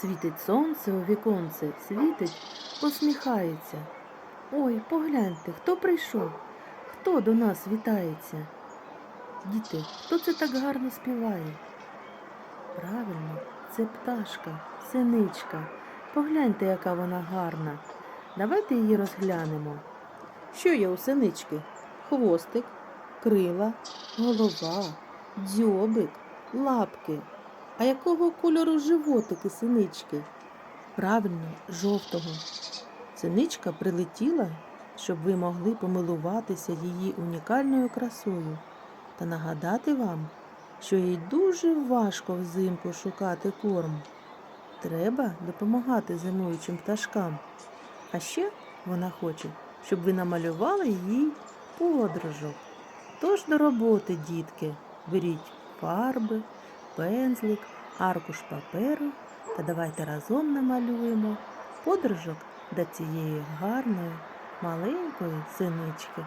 Світить сонце у віконце, світить, посміхається. Ой, погляньте, хто прийшов, хто до нас вітається. Діти, хто це так гарно співає? Правильно, це пташка, синичка. Погляньте, яка вона гарна. Давайте її розглянемо. Що є у синички? Хвостик, крила, голова, дзьобик, лапки. А якого кольору животики синички? Правильно, жовтого. Синичка прилетіла, щоб ви могли помилуватися її унікальною красою та нагадати вам, що їй дуже важко взимку шукати корм. Треба допомагати зимуючим пташкам. А ще вона хоче, щоб ви намалювали їй подружок. Тож до роботи, дітки, беріть фарби, пензлик, аркуш паперу та давайте разом намалюємо подорожок до цієї гарної маленької синички.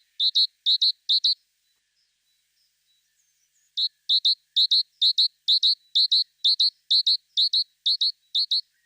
Thank you.